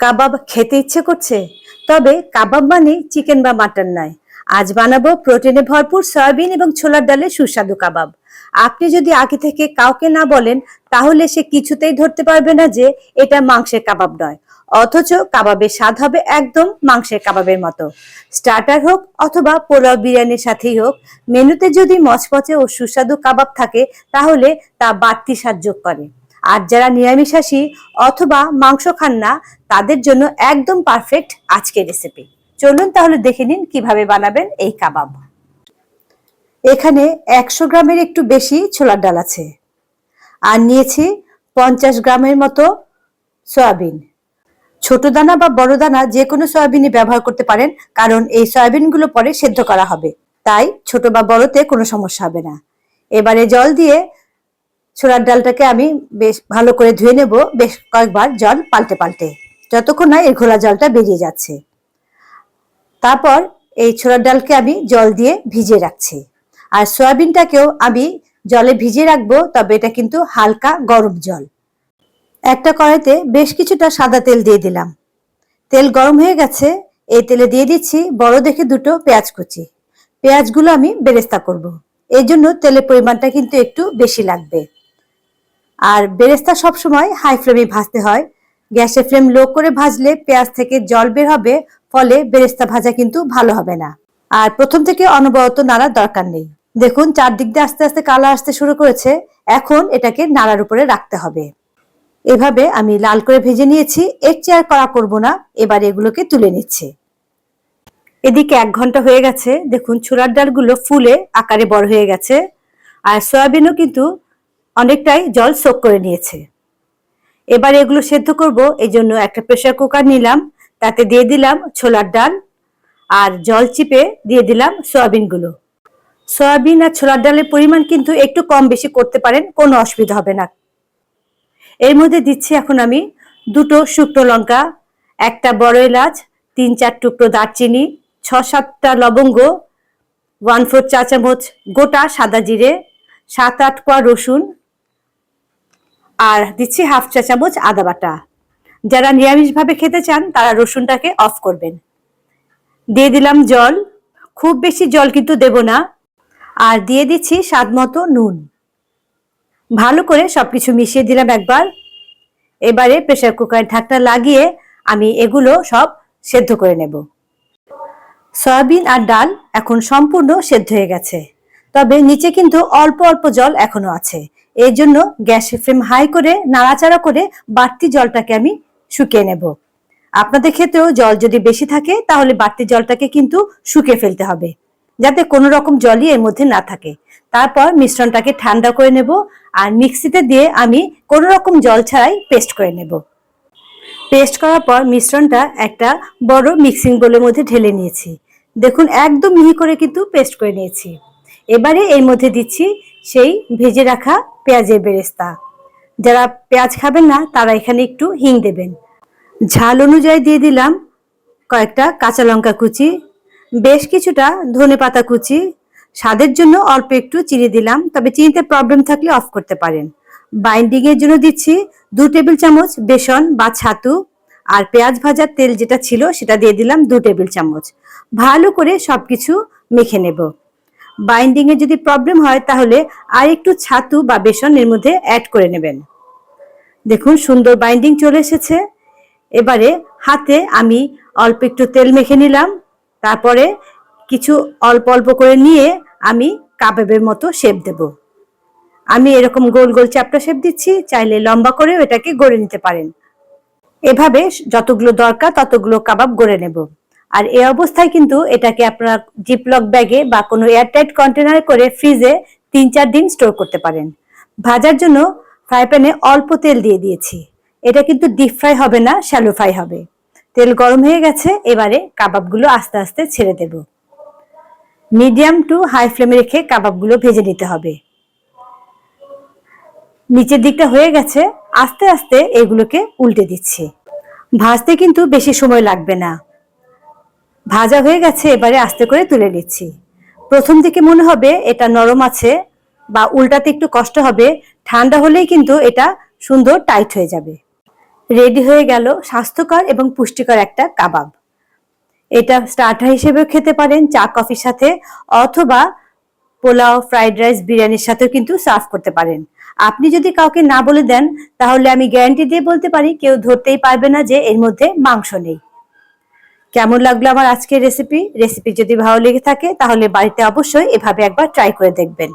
কাবাব খেতে ইচ্ছে করছে? তবে কাবাব মানে চিকেন বা মাটন নয়। আজ বানাবো প্রোটিনে ভরপুর সয়াবিন এবং ছোলার ডালের সুস্বাদু কাবাব। আপনি যদি আগে থেকে কাউকে না বলেন, তাহলে সে কিছুতেই ধরতে পারবে না যে এটা মাংসের কাবাব নয়। অথচ কাবাবের স্বাদ হবে একদম মাংসের কাবাবের মতো। স্টার্টার হোক অথবা পোলাও বিরিয়ানির সাথেই হোক, মেনুতে যদি মচমচে ও সুস্বাদু কাবাব থাকে, তাহলে তা বাড়তি স্বাদ যোগ করে। আর যারা নিরামিষাশী অথবা মাংস খান না, তাদের জন্য একদম পারফেক্ট আজকের রেসিপি চলুন তাহলে দেখে নিন কীভাবে বানাবেন এই কাবাব। এখানে একশো গ্রামের একটু বেশি ছোলার ডাল আছে। আর নিয়েছি পঞ্চাশ গ্রামের মতো সয়াবিন। ছোট দানা বা বড় দানা যে কোনো সয়াবিনই ব্যবহার করতে পারেন, কারণ এই সয়াবিনগুলো পরে সেদ্ধ করা হবে। তাই ছোট বা বড়তে কোনো সমস্যা হবে না। এবারে জল দিয়ে ছোলার ডালটাকে আমি বেশ ভালো করে ধুয়ে নেব। বেশ কয়েকবার জল পাল্টে পাল্টে। যতক্ষণ না এর ঘোলা জলটা বেরিয়ে যাচ্ছে। তারপর এই ছোলার ডালকে আমি জল দিয়ে ভিজিয়ে রাখছি। আর সয়াবিনটাকেও আমি জলে ভিজিয়ে রাখব, তবে এটা কিন্তু হালকা গরম জল। একটা কড়াইতে বেশ কিছুটা সাদা তেল দিয়ে দিলাম। তেল গরম হয়ে গেছে, এই তেলে দিয়ে দিচ্ছি বড় দেখে দুটো পেঁয়াজ কুচি। পেঁয়াজগুলো আমি বেরেস্তা করব। এই জন্য তেলের পরিমাণটা কিন্তু একটু বেশি লাগবে। আর বেরেস্তা সবসময় হাই ফ্লেমে ভাজতে হয়। গ্যাসের ফ্লেম লো করে ভাজলে পেঁয়াজ থেকে জল বের হবে, ফলে বেরেস্তা ভাজা কিন্তু ভালো হবে না। আর প্রথম থেকে অনবরত নাড়ার দরকার নেই। দেখুন, চারদিক দিয়ে আস্তে আস্তে কালা আসতে শুরু করেছে। এখন এটাকে নাড়ার উপরে রাখতে হবে। এভাবে আমি লাল করে ভেজে নিয়েছি। এর চেয়ার করা করব না। এবার এগুলোকে তুলে নিচ্ছে। এদিকে এক ঘণ্টা হয়ে গেছে। দেখুন, ছোলার ডালগুলো ফুলে আকারে বড় হয়ে গেছে। আর সয়াবিনও কিন্তু অনেকটাই জল সোক করে নিয়েছে। এবার এগুলো সেদ্ধ করব, এই জন্য একটা প্রেশার কুকার নিলাম, তাতে দিয়ে দিলাম ছোলার ডাল আর জল চিপে দিয়ে দিলাম সয়াবিনগুলো। সয়াবিন আর ছোলার ডালের পরিমাণ কিন্তু একটু কম বেশি করতে পারেন, কোনো অসুবিধা হবে না। এর মধ্যে দিচ্ছি এখন আমি দুটো শুকনো লঙ্কা, একটা বড় এলাচ, তিন চার টুকরো দারচিনি, ছ সাতটা লবঙ্গ ওয়ান ফোর চা চামচ গোটা সাদা জিরে, সাত আট কোয়া রসুন আর দিচ্ছি হাফ চা চামচ আদা বাটা। যারা নিরামিষভাবে খেতে চান, তারা রসুনটাকে অফ করবেন। দিয়ে দিলাম জল। খুব বেশি জল কিন্তু দেব না। আর দিয়ে দিচ্ছি স্বাদ মতো নুন। ভালো করে সবকিছু মিশিয়ে দিলাম একবার। এবারে প্রেসার কুকারের ঢাকনা লাগিয়ে আমি এগুলো সব সেদ্ধ করে নেব। সয়াবিন আর ডাল এখন সম্পূর্ণ সেদ্ধ হয়ে গেছে। তবে নিচে কিন্তু অল্প অল্প জল এখনও আছে। এই জন্য গ্যাসের ফ্লেম হাই করে, নাড়াচাড়া করে বাড়তি জলটাকে আমি শুকিয়ে নেব। আপনাদের ক্ষেত্রেও জল যদি বেশি থাকে, তাহলে বাড়তি জলটাকে কিন্তু শুকিয়ে ফেলতে হবে, যাতে কোনো রকম জলই এর মধ্যে না থাকে। তারপর মিশ্রণটাকে ঠান্ডা করে নেব আর মিক্সিতে দিয়ে আমি কোনো রকম জল ছাড়াই পেস্ট করে নেব। পেস্ট করার পর মিশ্রণটা একটা বড় মিক্সিং বোলের মধ্যে ঢেলে নিয়েছি। দেখুন, একদম মিহি করে কিন্তু পেস্ট করে নিয়েছি। এবারে এর মধ্যে দিচ্ছি সেই ভেজে রাখা পেঁয়াজের বেরেস্তা। যারা পেঁয়াজ খাবেন না, তারা এখানে একটু হিং দেবেন। ঝাল অনুযায়ী দিয়ে দিলাম কয়েকটা কাঁচা লঙ্কা কুচি, বেশ কিছুটা ধনে পাতা কুচি। স্বাদের জন্য অল্প একটু চিনি দিলাম, তবে চিনিতে প্রবলেম থাকলে অফ করতে পারেন। বাইন্ডিং এর জন্য দিচ্ছি দু টেবিল চামচ বেসন বা ছাতু আর পেঁয়াজ ভাজার তেল যেটা ছিল সেটা দিয়ে দিলাম দু টেবিল চামচ। ভালো করে সবকিছু মেখে নেব। বাইন্ডিং এর যদি প্রবলেম হয়, তাহলে আর একটু ছাতু বা বেসন এর মধ্যে অ্যাড করে নেবেন। দেখুন, সুন্দর বাইন্ডিং চলে এসেছে। এবারে হাতে আমি অল্প একটু তেল মেখে নিলাম। তারপরে কিছু অল্প অল্প করে নিয়ে আমি কাবাবের মতো শেপ দেব। আমি এরকম গোল গোল চ্যাপটা শেপ দিচ্ছি, চাইলে লম্বা করেও এটাকে গড়ে নিতে পারেন। এভাবে যতগুলো দরকার ততগুলো কাবাব গড়ে নেব। আর এই অবস্থায় কিন্তু এটাকে আপনারা জিপলক ব্যাগে বা কোনো এয়ারটাইট কন্টেনারে করে ফ্রিজে তিন চার দিন স্টোর করতে পারেন। ভাজার জন্য ফ্রাই প্যানে অল্প তেল দিয়ে দিয়েছি। এটা কিন্তু ডিপ ফ্রাই হবে না শ্যালো ফ্রাই হবে। তেল গরম হয়ে গেছে, এবারে কাবাবগুলো আস্তে আস্তে ছেড়ে দেব। মিডিয়াম টু হাই ফ্লেমে রেখে কাবাবগুলো ভেজে নিতে হবে। নিচের দিকটা হয়ে গেছে, আস্তে আস্তে এগুলোকে উল্টে দিচ্ছি। ভাজতে কিন্তু বেশি সময় লাগবে না। ভাজা হয়ে গেছে, এবারে আস্তে করে তুলে নিচ্ছি। প্রথম দিকে মনে হবে এটা নরম আছে বা উল্টাতে একটু কষ্ট হবে, ঠান্ডা হলেই কিন্তু এটা সুন্দর টাইট হয়ে যাবে। রেডি হয়ে গেল স্বাস্থ্যকর এবং পুষ্টিকর একটা কাবাব। এটা স্টার্টার হিসেবে খেতে পারেন, চা, কফির সাথে, অথবা পোলাও, ফ্রাইড রাইস, বিরিয়ানির সাথেও কিন্তু সার্ভ করতে পারেন। আপনি যদি কাউকে না বলে দেন, তাহলে আমি গ্যারান্টি দিয়ে বলতে পারি, কেউ ধরতেই পারবে না যে এর মধ্যে মাংস নেই। কেমন লাগল আমার আজকের রেসিপি রেসিপি যদি ভালো লেগে থাকে, তাহলে বাড়িতে অবশ্যই এভাবে একবার ট্রাই করে দেখবেন।